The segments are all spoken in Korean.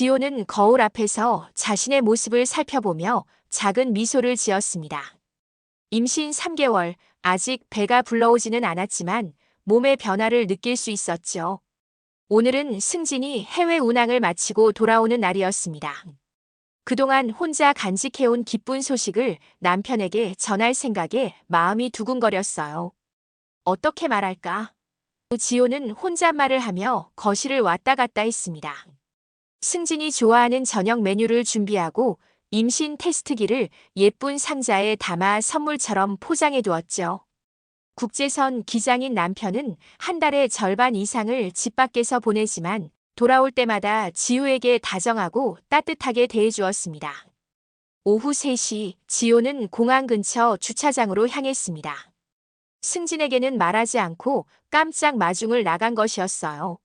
지호는 거울 앞에서 자신의 모습을 살펴보며 작은 미소를 지었습니다. 임신 3개월, 아직 배가 불러오지는 않았지만 몸의 변화를 느낄 수 있었죠. 오늘은 승진이 해외 운항을 마치고 돌아오는 날이었습니다. 그동안 혼자 간직해온 기쁜 소식을 남편에게 전할 생각에 마음이 두근거렸어요. 어떻게 말할까? 지호는 혼잣말을 하며 거실을 왔다 갔다 했습니다. 승진이 좋아하는 저녁 메뉴를 준비하고 임신 테스트기를 예쁜 상자에 담아 선물처럼 포장해 두었죠. 국제선 기장인 남편은 한 달의 절반 이상을 집 밖에서 보내지만 돌아올 때마다 지우에게 다정하고 따뜻하게 대해주었습니다. 오후 3시 지호는 공항 근처 주차장으로 향했습니다. 승진에게는 말하지 않고 깜짝 마중을 나간 것이었어요.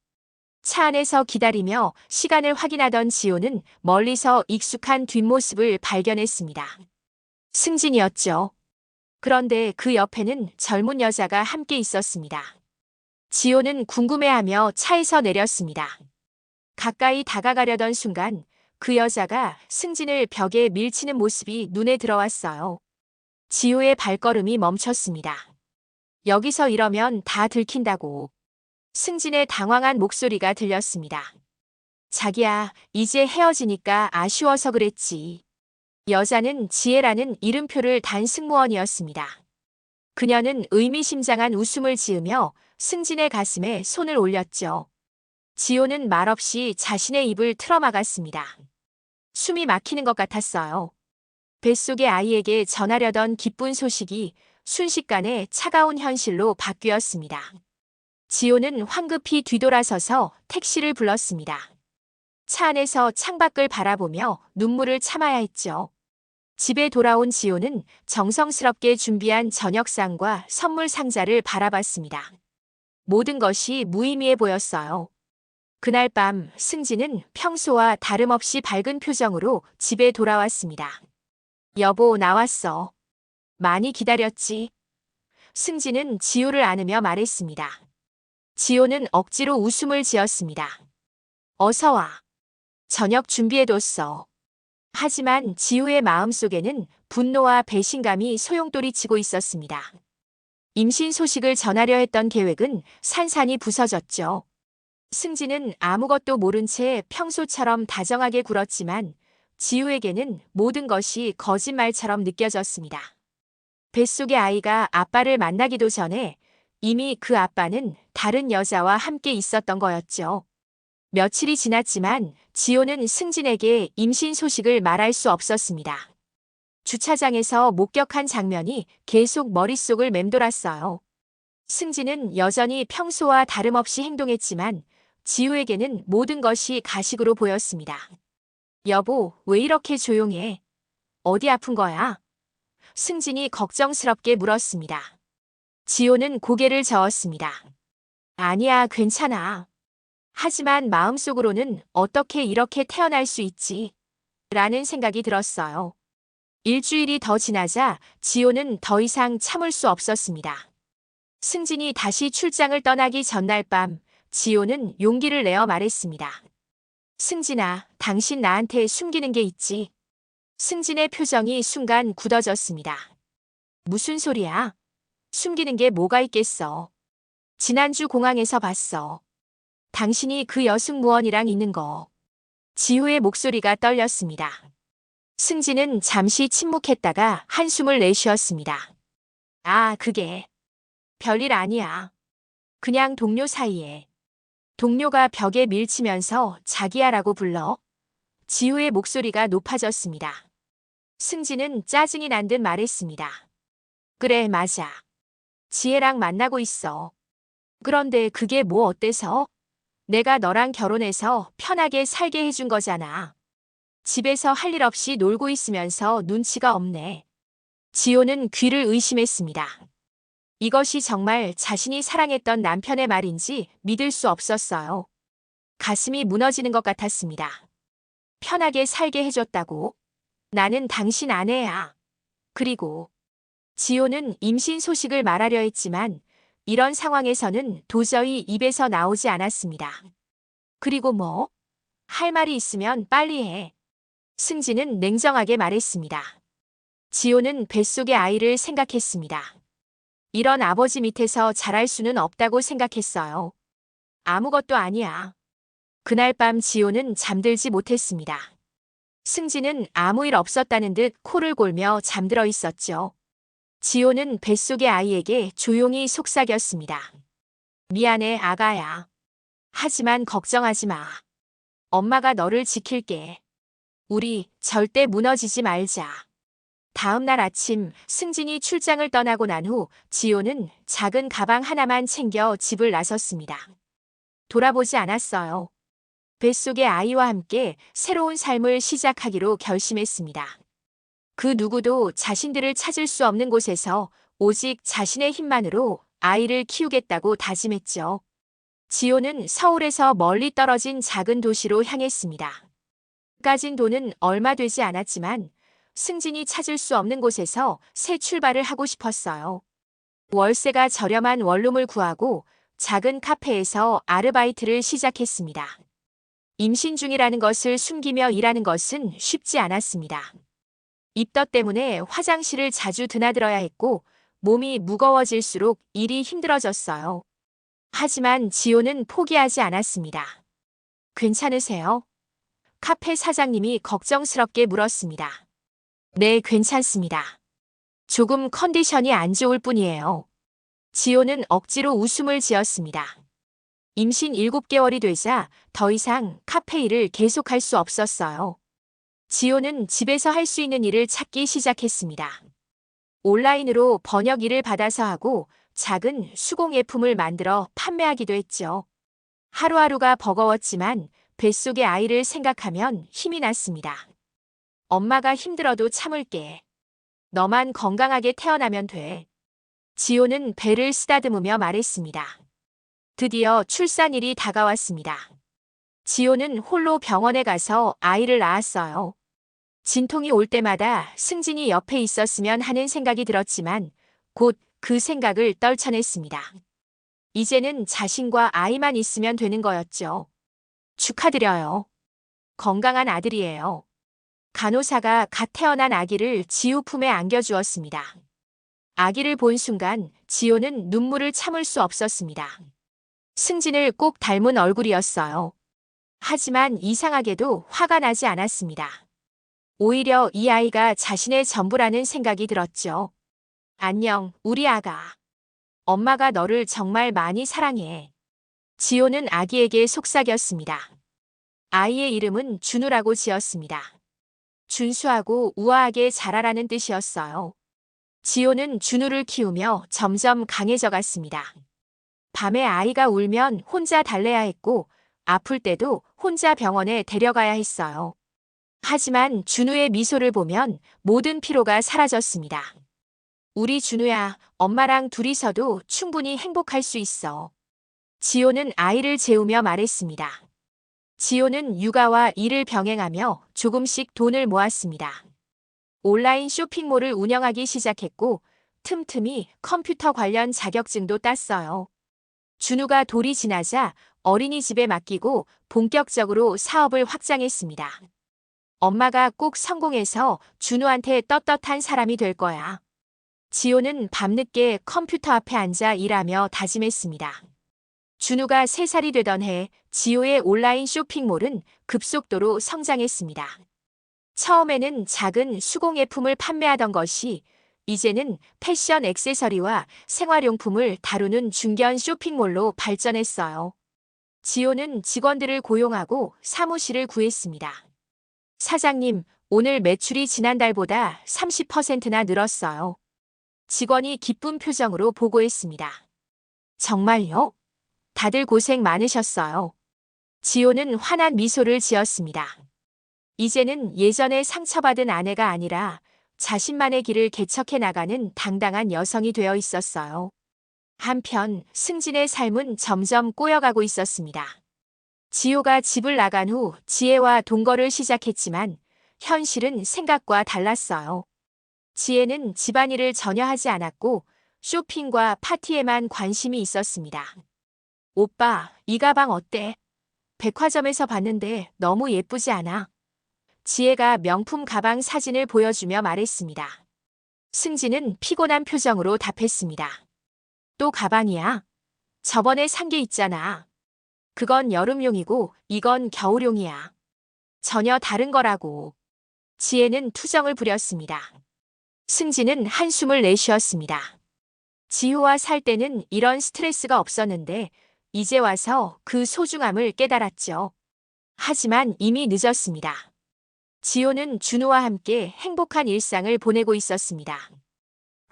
차 안에서 기다리며 시간을 확인하던 지호는 멀리서 익숙한 뒷모습을 발견했습니다. 승진이었죠. 그런데 그 옆에는 젊은 여자가 함께 있었습니다. 지호는 궁금해하며 차에서 내렸습니다. 가까이 다가가려던 순간 그 여자가 승진을 벽에 밀치는 모습이 눈에 들어왔어요. 지호의 발걸음이 멈췄습니다. 여기서 이러면 다 들킨다고. 승진의 당황한 목소리가 들렸습니다. 자기야, 이제 헤어지니까 아쉬워서 그랬지. 여자는 지혜라는 이름표를 단 승무원이었습니다. 그녀는 의미심장한 웃음을 지으며 승진의 가슴에 손을 올렸죠. 지호는 말없이 자신의 입을 틀어막았습니다. 숨이 막히는 것 같았어요. 뱃속의 아이에게 전하려던 기쁜 소식이 순식간에 차가운 현실로 바뀌었습니다. 지호는 황급히 뒤돌아서서 택시를 불렀습니다. 차 안에서 창밖을 바라보며 눈물을 참아야 했죠. 집에 돌아온 지호는 정성스럽게 준비한 저녁상과 선물 상자를 바라봤습니다. 모든 것이 무의미해 보였어요. 그날 밤 승진은 평소와 다름없이 밝은 표정으로 집에 돌아왔습니다. 여보, 나왔어. 많이 기다렸지. 승진은 지호를 안으며 말했습니다. 지호는 억지로 웃음을 지었습니다. 어서 와. 저녁 준비해뒀어. 하지만 지호의 마음속에는 분노와 배신감이 소용돌이 치고 있었습니다. 임신 소식을 전하려 했던 계획은 산산이 부서졌죠. 승진은 아무것도 모른 채 평소처럼 다정하게 굴었지만 지우에게는 모든 것이 거짓말처럼 느껴졌습니다. 뱃속의 아이가 아빠를 만나기도 전에 이미 그 아빠는 다른 여자와 함께 있었던 거였죠. 며칠이 지났지만 지호는 승진에게 임신 소식을 말할 수 없었습니다. 주차장에서 목격한 장면이 계속 머릿속을 맴돌았어요. 승진은 여전히 평소와 다름없이 행동했지만 지우에게는 모든 것이 가식으로 보였습니다. 여보, 왜 이렇게 조용해? 어디 아픈 거야? 승진이 걱정스럽게 물었습니다. 지호는 고개를 저었습니다. 아니야, 괜찮아. 하지만 마음속으로는 어떻게 이렇게 태어날 수 있지? 라는 생각이 들었어요. 일주일이 더 지나자 지호는 더 이상 참을 수 없었습니다. 승진이 다시 출장을 떠나기 전날 밤 지호는 용기를 내어 말했습니다. 승진아, 당신 나한테 숨기는 게 있지. 승진의 표정이 순간 굳어졌습니다. 무슨 소리야? 숨기는 게 뭐가 있겠어. 지난주 공항에서 봤어. 당신이 그 여승무원이랑 있는 거. 지호의 목소리가 떨렸습니다. 승진은 잠시 침묵했다가 한숨을 내쉬었습니다. 아, 그게 별일 아니야. 그냥 동료 사이에. 동료가 벽에 밀치면서 자기야라고 불러. 지우의 목소리가 높아졌습니다. 승진은 짜증이 난 듯 말했습니다. 그래, 맞아. 지혜랑 만나고 있어. 그런데 그게 뭐 어때서? 내가 너랑 결혼해서 편하게 살게 해준 거잖아. 집에서 할 일 없이 놀고 있으면서 눈치가 없네. 지호는 귀를 의심했습니다. 이것이 정말 자신이 사랑했던 남편의 말인지 믿을 수 없었어요. 가슴이 무너지는 것 같았습니다. 편하게 살게 해줬다고. 나는 당신 아내야. 그리고 지호는 임신 소식을 말하려 했지만 이런 상황에서는 도저히 입에서 나오지 않았습니다. 그리고 뭐? 할 말이 있으면 빨리 해. 승진은 냉정하게 말했습니다. 지호는 뱃속의 아이를 생각했습니다. 이런 아버지 밑에서 자랄 수는 없다고 생각했어요. 아무것도 아니야. 그날 밤 지호는 잠들지 못했습니다. 승진은 아무 일 없었다는 듯 코를 골며 잠들어 있었죠. 지호는 뱃속의 아이에게 조용히 속삭였습니다. 미안해, 아가야. 하지만 걱정하지 마. 엄마가 너를 지킬게. 우리 절대 무너지지 말자. 다음 날 아침 승진이 출장을 떠나고 난 후 지호는 작은 가방 하나만 챙겨 집을 나섰습니다. 돌아보지 않았어요. 뱃속의 아이와 함께 새로운 삶을 시작하기로 결심했습니다. 그 누구도 자신들을 찾을 수 없는 곳에서 오직 자신의 힘만으로 아이를 키우겠다고 다짐했죠. 지호는 서울에서 멀리 떨어진 작은 도시로 향했습니다. 까진 돈은 얼마 되지 않았지만 승진이 찾을 수 없는 곳에서 새 출발을 하고 싶었어요. 월세가 저렴한 원룸을 구하고 작은 카페에서 아르바이트를 시작했습니다. 임신 중이라는 것을 숨기며 일하는 것은 쉽지 않았습니다. 입덧 때문에 화장실을 자주 드나들어야 했고 몸이 무거워질수록 일이 힘들어졌어요. 하지만 지호는 포기하지 않았습니다. 괜찮으세요? 카페 사장님이 걱정스럽게 물었습니다. 네, 괜찮습니다. 조금 컨디션이 안 좋을 뿐이에요. 지호는 억지로 웃음을 지었습니다. 임신 7개월이 되자 더 이상 카페 일을 계속할 수 없었어요. 지호는 집에서 할 수 있는 일을 찾기 시작했습니다. 온라인으로 번역 일을 받아서 하고 작은 수공예품을 만들어 판매하기도 했죠. 하루하루가 버거웠지만 뱃속의 아이를 생각하면 힘이 났습니다. 엄마가 힘들어도 참을게. 너만 건강하게 태어나면 돼. 지호는 배를 쓰다듬으며 말했습니다. 드디어 출산일이 다가왔습니다. 지호는 홀로 병원에 가서 아이를 낳았어요. 진통이 올 때마다 승진이 옆에 있었으면 하는 생각이 들었지만 곧 그 생각을 떨쳐냈습니다. 이제는 자신과 아이만 있으면 되는 거였죠. 축하드려요. 건강한 아들이에요. 간호사가 갓 태어난 아기를 지호 품에 안겨주었습니다. 아기를 본 순간 지호는 눈물을 참을 수 없었습니다. 승진을 꼭 닮은 얼굴이었어요. 하지만 이상하게도 화가 나지 않았습니다. 오히려 이 아이가 자신의 전부라는 생각이 들었죠. 안녕, 우리 아가. 엄마가 너를 정말 많이 사랑해. 지호는 아기에게 속삭였습니다. 아이의 이름은 준우라고 지었습니다. 준수하고 우아하게 자라라는 뜻이었어요. 지호는 준우를 키우며 점점 강해져 갔습니다. 밤에 아이가 울면 혼자 달래야 했고 아플 때도 혼자 병원에 데려가야 했어요. 하지만 준우의 미소를 보면 모든 피로가 사라졌습니다. 우리 준우야, 엄마랑 둘이서도 충분히 행복할 수 있어. 지호는 아이를 재우며 말했습니다. 지호는 육아와 일을 병행하며 조금씩 돈을 모았습니다. 온라인 쇼핑몰을 운영하기 시작했고 틈틈이 컴퓨터 관련 자격증도 땄어요. 준우가 돌이 지나자 어린이집에 맡기고 본격적으로 사업을 확장했습니다. 엄마가 꼭 성공해서 준우한테 떳떳한 사람이 될 거야. 지호는 밤늦게 컴퓨터 앞에 앉아 일하며 다짐했습니다. 준우가 3살이 되던 해 지호의 온라인 쇼핑몰은 급속도로 성장했습니다. 처음에는 작은 수공예품을 판매하던 것이 이제는 패션 액세서리와 생활용품을 다루는 중견 쇼핑몰로 발전했어요. 지호는 직원들을 고용하고 사무실을 구했습니다. 사장님, 오늘 매출이 지난달보다 30%나 늘었어요. 직원이 기쁜 표정으로 보고했습니다. 정말요? 다들 고생 많으셨어요. 지호는 환한 미소를 지었습니다. 이제는 예전에 상처받은 아내가 아니라 자신만의 길을 개척해 나가는 당당한 여성이 되어 있었어요. 한편 승진의 삶은 점점 꼬여가고 있었습니다. 지호가 집을 나간 후 지혜와 동거를 시작했지만 현실은 생각과 달랐어요. 지혜는 집안일을 전혀 하지 않았고 쇼핑과 파티에만 관심이 있었습니다. 오빠, 이 가방 어때? 백화점에서 봤는데 너무 예쁘지 않아? 지혜가 명품 가방 사진을 보여주며 말했습니다. 승진은 피곤한 표정으로 답했습니다. 또 가방이야? 저번에 산 게 있잖아. 그건 여름용이고 이건 겨울용이야. 전혀 다른 거라고. 지혜는 투정을 부렸습니다. 승진은 한숨을 내쉬었습니다. 지호와 살 때는 이런 스트레스가 없었는데 이제 와서 그 소중함을 깨달았죠. 하지만 이미 늦었습니다. 지호는 준우와 함께 행복한 일상을 보내고 있었습니다.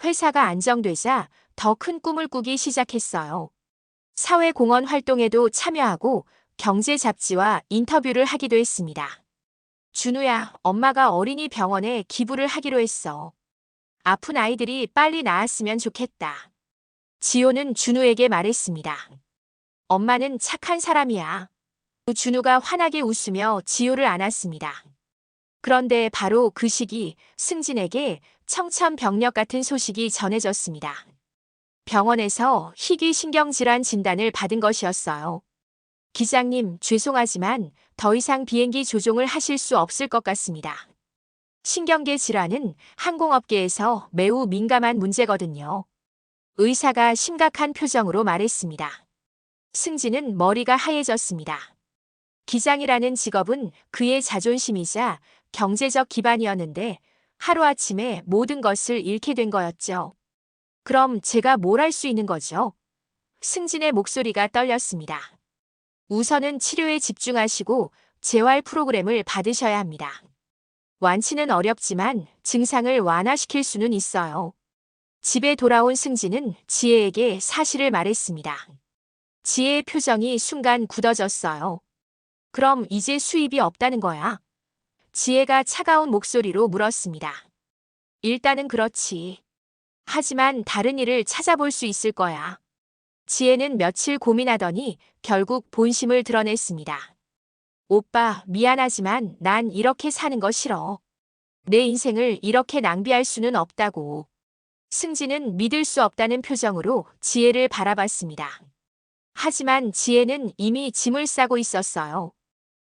회사가 안정되자 더 큰 꿈을 꾸기 시작했어요. 사회공헌 활동에도 참여하고 경제 잡지와 인터뷰를 하기도 했습니다. 준우야, 엄마가 어린이 병원에 기부를 하기로 했어. 아픈 아이들이 빨리 나았으면 좋겠다. 지호는 준우에게 말했습니다. 엄마는 착한 사람이야. 준우가 환하게 웃으며 지호를 안았습니다. 그런데 바로 그 시기 승진에게 청천벽력 같은 소식이 전해졌습니다. 병원에서 희귀신경질환 진단을 받은 것이었어요. 기장님, 죄송하지만 더 이상 비행기 조종을 하실 수 없을 것 같습니다. 신경계 질환은 항공업계에서 매우 민감한 문제거든요. 의사가 심각한 표정으로 말했습니다. 승진은 머리가 하얘졌습니다. 기장이라는 직업은 그의 자존심이자 경제적 기반이었는데 하루아침에 모든 것을 잃게 된 거였죠. 그럼 제가 뭘 할 수 있는 거죠? 승진의 목소리가 떨렸습니다. 우선은 치료에 집중하시고 재활 프로그램을 받으셔야 합니다. 완치는 어렵지만 증상을 완화시킬 수는 있어요. 집에 돌아온 승진은 지혜에게 사실을 말했습니다. 지혜의 표정이 순간 굳어졌어요. 그럼 이제 수입이 없다는 거야? 지혜가 차가운 목소리로 물었습니다. 일단은 그렇지. 하지만 다른 일을 찾아볼 수 있을 거야. 지혜는 며칠 고민하더니 결국 본심을 드러냈습니다. 오빠, 미안하지만 난 이렇게 사는 거 싫어. 내 인생을 이렇게 낭비할 수는 없다고. 승진은 믿을 수 없다는 표정으로 지혜를 바라봤습니다. 하지만 지혜는 이미 짐을 싸고 있었어요.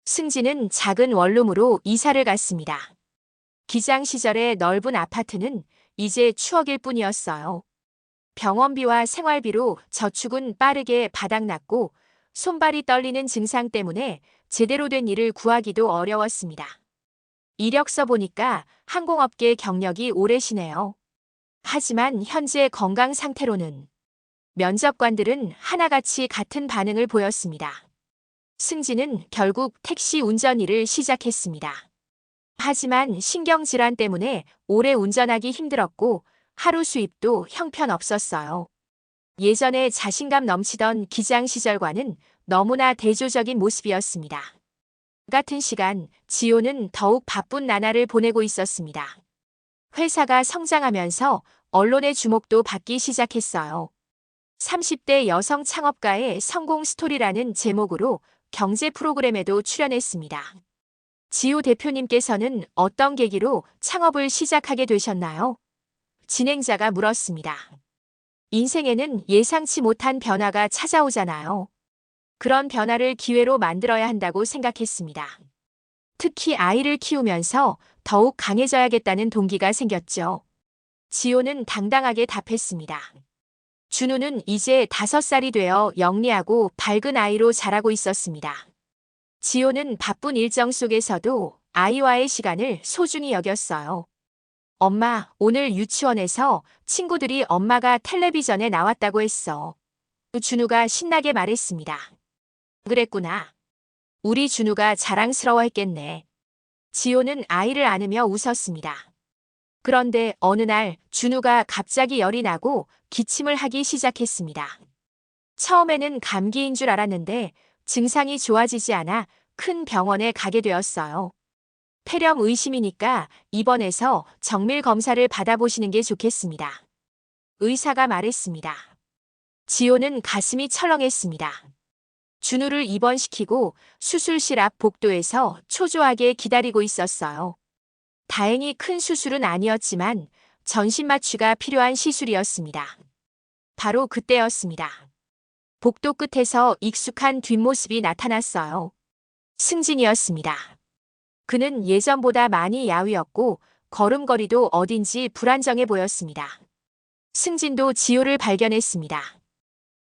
승진은 작은 원룸으로 이사를 갔습니다. 기장 시절의 넓은 아파트는 이제 추억일 뿐이었어요. 병원비와 생활비로 저축은 빠르게 바닥났고 손발이 떨리는 증상 때문에 제대로 된 일을 구하기도 어려웠습니다. 이력서 보니까 항공업계 경력이 오래시네요. 하지만 현재 건강 상태로는 면접관들은 하나같이 같은 반응을 보였습니다. 승진은 결국 택시 운전 일을 시작했습니다. 하지만 신경질환 때문에 오래 운전하기 힘들었고 하루 수입도 형편없었어요. 예전에 자신감 넘치던 기장 시절과는 너무나 대조적인 모습이었습니다. 같은 시간 지호는 더욱 바쁜 나날을 보내고 있었습니다. 회사가 성장하면서 언론의 주목도 받기 시작했어요. 30대 여성 창업가의 성공 스토리라는 제목으로 경제 프로그램에도 출연했습니다. 지호 대표님께서는 어떤 계기로 창업을 시작하게 되셨나요? 진행자가 물었습니다. 인생에는 예상치 못한 변화가 찾아오잖아요. 그런 변화를 기회로 만들어야 한다고 생각했습니다. 특히 아이를 키우면서 더욱 강해져야겠다는 동기가 생겼죠. 지호는 당당하게 답했습니다. 준우는 이제 다섯 살이 되어 영리하고 밝은 아이로 자라고 있었습니다. 지호는 바쁜 일정 속에서도 아이와의 시간을 소중히 여겼어요. 엄마, 오늘 유치원에서 친구들이 엄마가 텔레비전에 나왔다고 했어. 준우가 신나게 말했습니다. 그랬구나. 우리 준우가 자랑스러워 했겠네. 지호는 아이를 안으며 웃었습니다. 그런데 어느 날 준우가 갑자기 열이 나고 기침을 하기 시작했습니다. 처음에는 감기인 줄 알았는데 증상이 좋아지지 않아 큰 병원에 가게 되었어요. 폐렴 의심이니까 입원해서 정밀 검사를 받아보시는 게 좋겠습니다. 의사가 말했습니다. 지호는 가슴이 철렁했습니다. 준우를 입원시키고 수술실 앞 복도에서 초조하게 기다리고 있었어요. 다행히 큰 수술은 아니었지만 전신 마취가 필요한 시술이었습니다. 바로 그때였습니다. 복도 끝에서 익숙한 뒷모습이 나타났어요. 승진이었습니다. 그는 예전보다 많이 야위었고 걸음걸이도 어딘지 불안정해 보였습니다. 승진도 지호를 발견했습니다.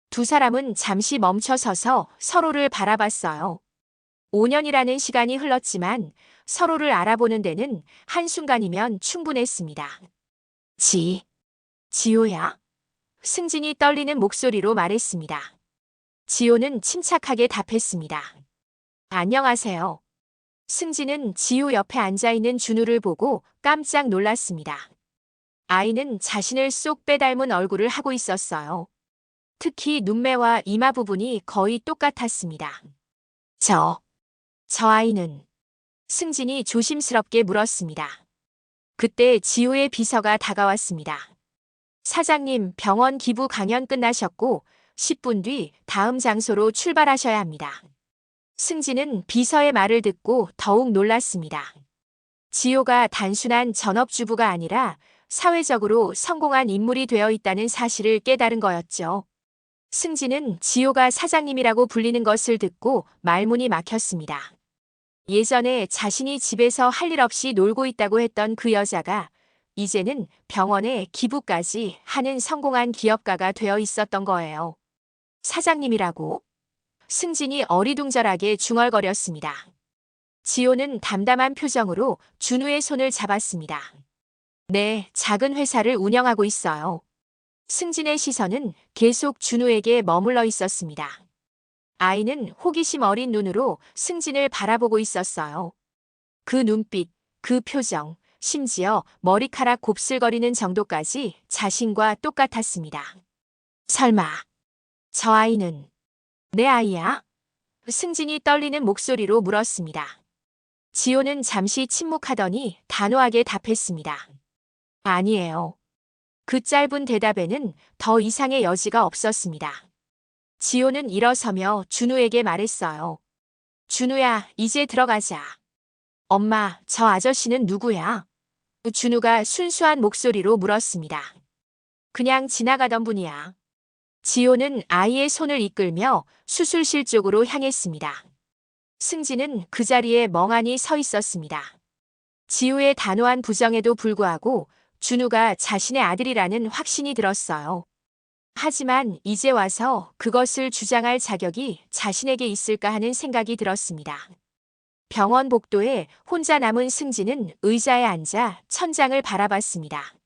두 사람은 잠시 멈춰 서서 서로를 바라봤어요. 5년이라는 시간이 흘렀지만 서로를 알아보는 데는 한순간이면 충분했습니다. 지, 지호야. 승진이 떨리는 목소리로 말했습니다. 지호는 침착하게 답했습니다. 안녕하세요. 승진은 지호 옆에 앉아있는 준우를 보고 깜짝 놀랐습니다. 아이는 자신을 쏙 빼닮은 얼굴을 하고 있었어요. 특히 눈매와 이마 부분이 거의 똑같았습니다. 저, 저 아이는 승진이 조심스럽게 물었습니다. 그때 지호의 비서가 다가왔습니다. 사장님, 병원 기부 강연 끝나셨고 10분 뒤 다음 장소로 출발하셔야 합니다. 승진은 비서의 말을 듣고 더욱 놀랐습니다. 지호가 단순한 전업주부가 아니라 사회적으로 성공한 인물이 되어 있다는 사실을 깨달은 거였죠. 승진은 지호가 사장님이라고 불리는 것을 듣고 말문이 막혔습니다. 예전에 자신이 집에서 할 일 없이 놀고 있다고 했던 그 여자가 이제는 병원에 기부까지 하는 성공한 기업가가 되어 있었던 거예요. 사장님이라고? 승진이 어리둥절하게 중얼거렸습니다. 지호는 담담한 표정으로 준우의 손을 잡았습니다. 네, 작은 회사를 운영하고 있어요. 승진의 시선은 계속 준우에게 머물러 있었습니다. 아이는 호기심 어린 눈으로 승진을 바라보고 있었어요. 그 눈빛, 그 표정, 심지어 머리카락 곱슬거리는 정도까지 자신과 똑같았습니다. 설마, 저 아이는 내 아이야? 승진이 떨리는 목소리로 물었습니다. 지호는 잠시 침묵하더니 단호하게 답했습니다. 아니에요. 그 짧은 대답에는 더 이상의 여지가 없었습니다. 지호는 일어서며 준우에게 말했어요. 준우야, 이제 들어가자. 엄마, 저 아저씨는 누구야? 준우가 순수한 목소리로 물었습니다. 그냥 지나가던 분이야. 지호는 아이의 손을 이끌며 수술실 쪽으로 향했습니다. 승진은 그 자리에 멍하니 서 있었습니다. 지호의 단호한 부정에도 불구하고 준우가 자신의 아들이라는 확신이 들었어요. 하지만 이제 와서 그것을 주장할 자격이 자신에게 있을까 하는 생각이 들었습니다. 병원 복도에 혼자 남은 승진은 의자에 앉아 천장을 바라봤습니다.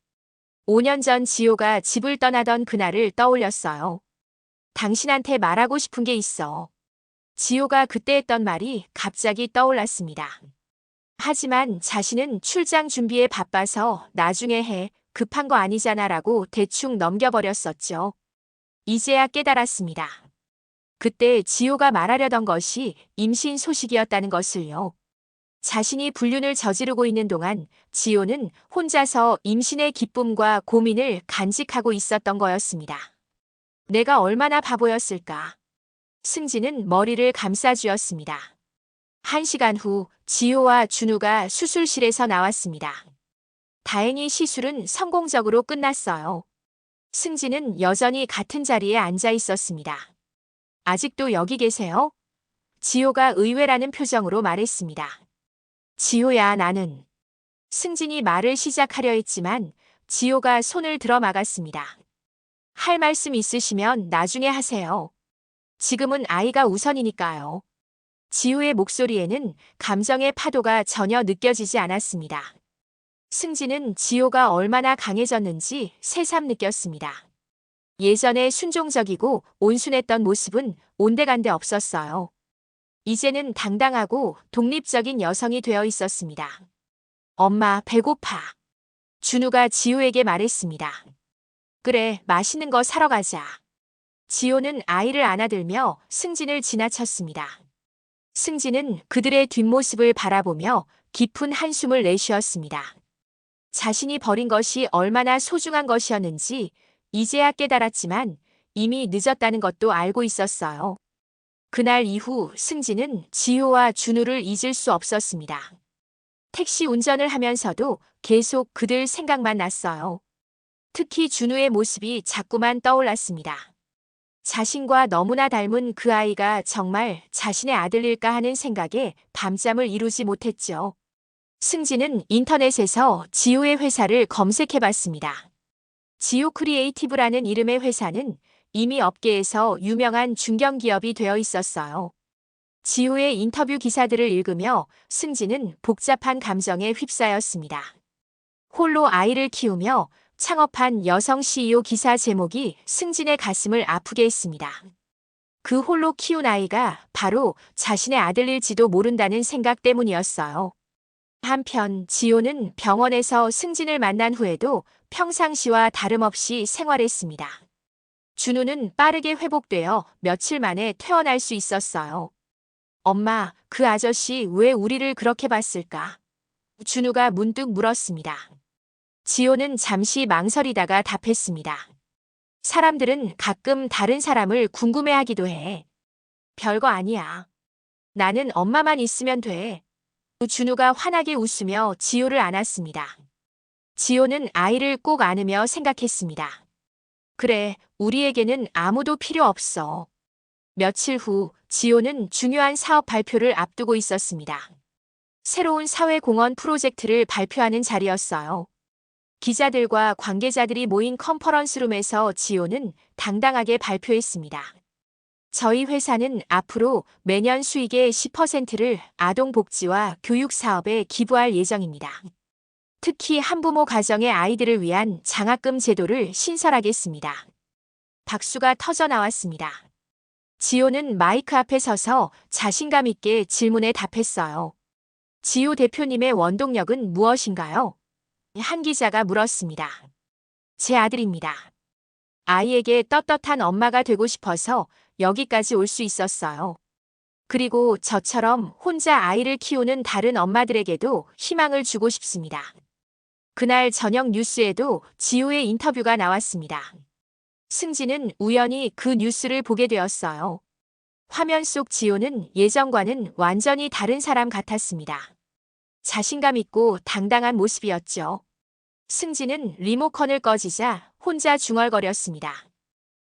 5년 전 지호가 집을 떠나던 그날을 떠올렸어요. 당신한테 말하고 싶은 게 있어. 지호가 그때 했던 말이 갑자기 떠올랐습니다. 하지만 자신은 출장 준비에 바빠서 나중에 해 급한 거 아니잖아 라고 대충 넘겨버렸었죠. 이제야 깨달았습니다. 그때 지호가 말하려던 것이 임신 소식이었다는 것을요. 자신이 불륜을 저지르고 있는 동안 지호는 혼자서 임신의 기쁨과 고민을 간직하고 있었던 거였습니다. 내가 얼마나 바보였을까. 승진은 머리를 감싸주었습니다. 한 시간 후 지호와 준우가 수술실에서 나왔습니다. 다행히 시술은 성공적으로 끝났어요. 승진은 여전히 같은 자리에 앉아 있었습니다. 아직도 여기 계세요? 지호가 의외라는 표정으로 말했습니다. 지호야, 나는. 승진이 말을 시작하려 했지만 지호가 손을 들어 막았습니다. 할 말씀 있으시면 나중에 하세요. 지금은 아이가 우선이니까요. 지호의 목소리에는 감정의 파도가 전혀 느껴지지 않았습니다. 승진은 지호가 얼마나 강해졌는지 새삼 느꼈습니다. 예전에 순종적이고 온순했던 모습은 온데간데 없었어요. 이제는 당당하고 독립적인 여성이 되어 있었습니다. 엄마, 배고파. 준우가 지호에게 말했습니다. 그래, 맛있는 거 사러 가자. 지호는 아이를 안아들며 승진을 지나쳤습니다. 승진은 그들의 뒷모습을 바라보며 깊은 한숨을 내쉬었습니다. 자신이 버린 것이 얼마나 소중한 것이었는지 이제야 깨달았지만 이미 늦었다는 것도 알고 있었어요. 그날 이후 승진은 지호와 준우를 잊을 수 없었습니다. 택시 운전을 하면서도 계속 그들 생각만 났어요. 특히 준우의 모습이 자꾸만 떠올랐습니다. 자신과 너무나 닮은 그 아이가 정말 자신의 아들일까 하는 생각에 밤잠을 이루지 못했죠. 승진은 인터넷에서 지호의 회사를 검색해 봤습니다. 지호 크리에이티브라는 이름의 회사는 이미 업계에서 유명한 중견기업이 되어 있었어요. 지호의 인터뷰 기사들을 읽으며 승진은 복잡한 감정에 휩싸였습니다. 홀로 아이를 키우며 창업한 여성 CEO 기사 제목이 승진의 가슴을 아프게 했습니다. 그 홀로 키운 아이가 바로 자신의 아들일지도 모른다는 생각 때문이었어요. 한편 지호는 병원에서 승진을 만난 후에도 평상시와 다름없이 생활했습니다. 준우는 빠르게 회복되어 며칠 만에 퇴원할 수 있었어요. 엄마, 그 아저씨 왜 우리를 그렇게 봤을까? 준우가 문득 물었습니다. 지호는 잠시 망설이다가 답했습니다. 사람들은 가끔 다른 사람을 궁금해하기도 해. 별거 아니야. 나는 엄마만 있으면 돼. 준우가 환하게 웃으며 지호를 안았습니다. 지호는 아이를 꼭 안으며 생각했습니다. 그래, 우리에게는 아무도 필요 없어. 며칠 후 지호는 중요한 사업 발표를 앞두고 있었습니다. 새로운 사회공헌 프로젝트를 발표하는 자리였어요. 기자들과 관계자들이 모인 컨퍼런스룸에서 지호는 당당하게 발표했습니다. 저희 회사는 앞으로 매년 수익의 10%를 아동복지와 교육 사업에 기부할 예정입니다. 특히 한부모 가정의 아이들을 위한 장학금 제도를 신설하겠습니다. 박수가 터져 나왔습니다. 지호는 마이크 앞에 서서 자신감 있게 질문에 답했어요. 지호 대표님의 원동력은 무엇인가요? 한 기자가 물었습니다. 제 아들입니다. 아이에게 떳떳한 엄마가 되고 싶어서 여기까지 올 수 있었어요. 그리고 저처럼 혼자 아이를 키우는 다른 엄마들에게도 희망을 주고 싶습니다. 그날 저녁 뉴스에도 지호의 인터뷰가 나왔습니다. 승진은 우연히 그 뉴스를 보게 되었어요. 화면 속 지호는 예전과는 완전히 다른 사람 같았습니다. 자신감 있고 당당한 모습이었죠. 승진은 리모컨을 꺼지자 혼자 중얼거렸습니다.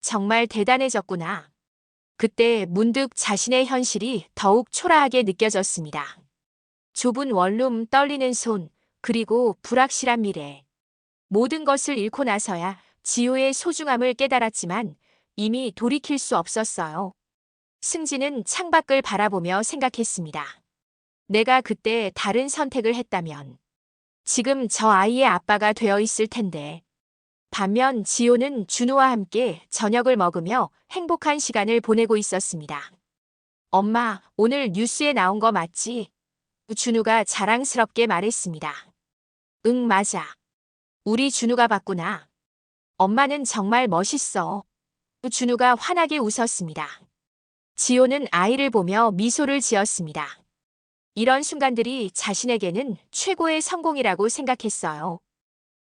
정말 대단해졌구나. 그때 문득 자신의 현실이 더욱 초라하게 느껴졌습니다. 좁은 원룸 떨리는 손, 그리고 불확실한 미래. 모든 것을 잃고 나서야 지호의 소중함을 깨달았지만 이미 돌이킬 수 없었어요. 승진은 창밖을 바라보며 생각했습니다. 내가 그때 다른 선택을 했다면 지금 저 아이의 아빠가 되어 있을 텐데. 반면 지호는 준우와 함께 저녁을 먹으며 행복한 시간을 보내고 있었습니다. 엄마, 오늘 뉴스에 나온 거 맞지? 준우가 자랑스럽게 말했습니다. 응, 맞아. 우리 준우가 봤구나. 엄마는 정말 멋있어. 준우가 환하게 웃었습니다. 지호는 아이를 보며 미소를 지었습니다. 이런 순간들이 자신에게는 최고의 성공이라고 생각했어요.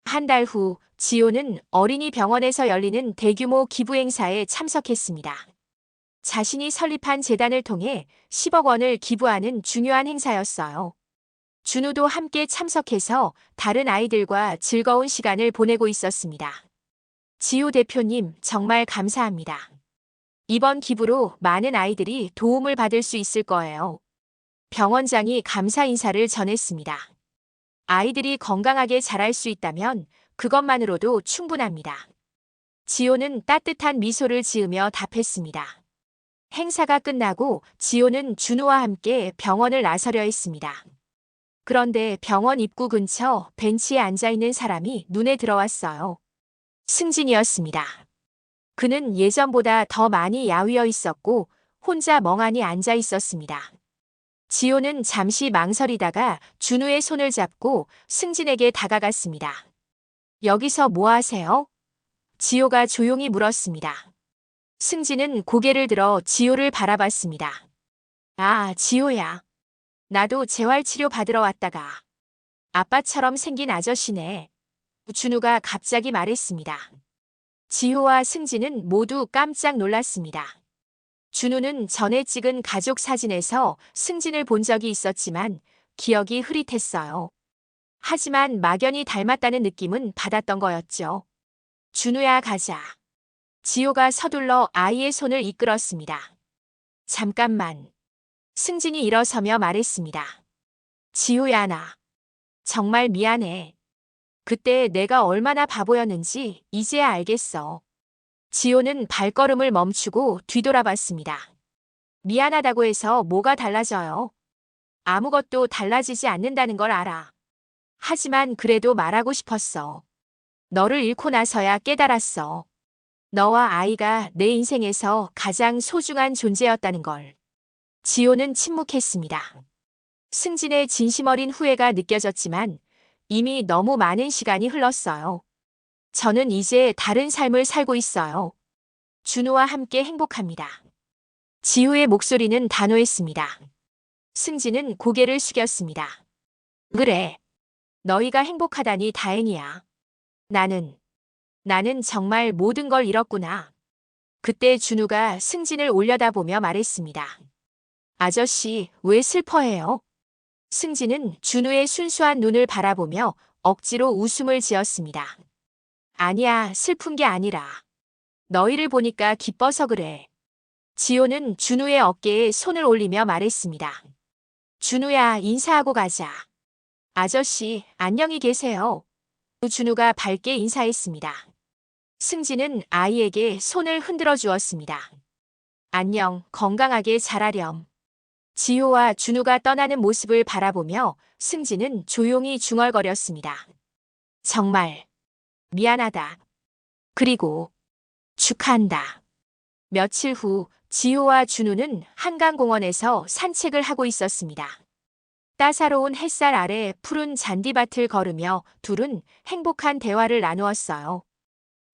한 달 후 지호는 어린이 병원에서 열리는 대규모 기부 행사에 참석했습니다. 자신이 설립한 재단을 통해 10억 원을 기부하는 중요한 행사였어요. 준우도 함께 참석해서 다른 아이들과 즐거운 시간을 보내고 있었습니다. 지호 대표님 정말 감사합니다. 이번 기부로 많은 아이들이 도움을 받을 수 있을 거예요. 병원장이 감사 인사를 전했습니다. 아이들이 건강하게 자랄 수 있다면 그것만으로도 충분합니다. 지호는 따뜻한 미소를 지으며 답했습니다. 행사가 끝나고 지호는 준우와 함께 병원을 나서려 했습니다. 그런데 병원 입구 근처 벤치에 앉아 있는 사람이 눈에 들어왔어요. 승진이었습니다. 그는 예전보다 더 많이 야위어 있었고 혼자 멍하니 앉아 있었습니다. 지호는 잠시 망설이다가 준우의 손을 잡고 승진에게 다가갔습니다. 여기서 뭐 하세요? 지호가 조용히 물었습니다. 승진은 고개를 들어 지호를 바라봤습니다. 아, 지호야. 나도 재활치료 받으러 왔다가. 아빠처럼 생긴 아저씨네. 준우가 갑자기 말했습니다. 지호와 승진은 모두 깜짝 놀랐습니다. 준우는 전에 찍은 가족 사진에서 승진을 본 적이 있었지만 기억이 흐릿했어요. 하지만 막연히 닮았다는 느낌은 받았던 거였죠. 준우야 가자. 지호가 서둘러 아이의 손을 이끌었습니다. 잠깐만. 승진이 일어서며 말했습니다. 지호야, 나. 정말 미안해. 그때 내가 얼마나 바보였는지 이제야 알겠어. 지호는 발걸음을 멈추고 뒤돌아봤습니다. 미안하다고 해서 뭐가 달라져요? 아무것도 달라지지 않는다는 걸 알아. 하지만 그래도 말하고 싶었어. 너를 잃고 나서야 깨달았어. 너와 아이가 내 인생에서 가장 소중한 존재였다는 걸. 지호는 침묵했습니다. 승진의 진심 어린 후회가 느껴졌지만 이미 너무 많은 시간이 흘렀어요. 저는 이제 다른 삶을 살고 있어요. 준우와 함께 행복합니다. 지우의 목소리는 단호했습니다. 승진은 고개를 숙였습니다. 그래. 너희가 행복하다니 다행이야. 나는, 나는 정말 모든 걸 잃었구나. 그때 준우가 승진을 올려다보며 말했습니다. 아저씨, 왜 슬퍼해요? 승진은 준우의 순수한 눈을 바라보며 억지로 웃음을 지었습니다. 아니야, 슬픈 게 아니라. 너희를 보니까 기뻐서 그래. 지호는 준우의 어깨에 손을 올리며 말했습니다. 준우야, 인사하고 가자. 아저씨, 안녕히 계세요. 준우가 밝게 인사했습니다. 승진은 아이에게 손을 흔들어 주었습니다. 안녕, 건강하게 자라렴. 지호와 준우가 떠나는 모습을 바라보며 승진은 조용히 중얼거렸습니다. 정말 미안하다. 그리고 축하한다. 며칠 후 지호와 준우는 한강공원에서 산책을 하고 있었습니다. 따사로운 햇살 아래 푸른 잔디밭을 걸으며 둘은 행복한 대화를 나누었어요.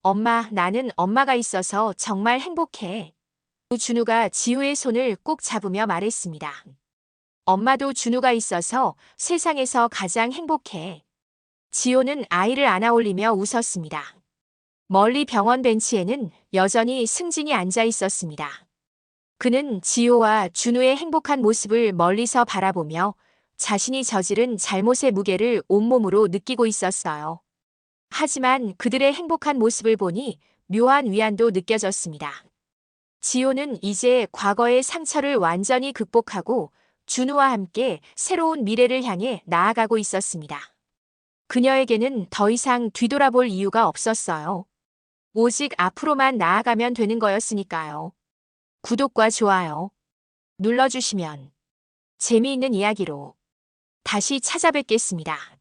엄마, 나는 엄마가 있어서 정말 행복해. 준우가 지우의 손을 꼭 잡으며 말했습니다. 엄마도 준우가 있어서 세상에서 가장 행복해. 지호는 아이를 안아 올리며 웃었습니다. 멀리 병원 벤치에는 여전히 승진이 앉아 있었습니다. 그는 지호와 준우의 행복한 모습을 멀리서 바라보며 자신이 저지른 잘못의 무게를 온몸으로 느끼고 있었어요. 하지만 그들의 행복한 모습을 보니 묘한 위안도 느껴졌습니다. 지호는 이제 과거의 상처를 완전히 극복하고 준우와 함께 새로운 미래를 향해 나아가고 있었습니다. 그녀에게는 더 이상 뒤돌아볼 이유가 없었어요. 오직 앞으로만 나아가면 되는 거였으니까요. 구독과 좋아요 눌러주시면 재미있는 이야기로 다시 찾아뵙겠습니다.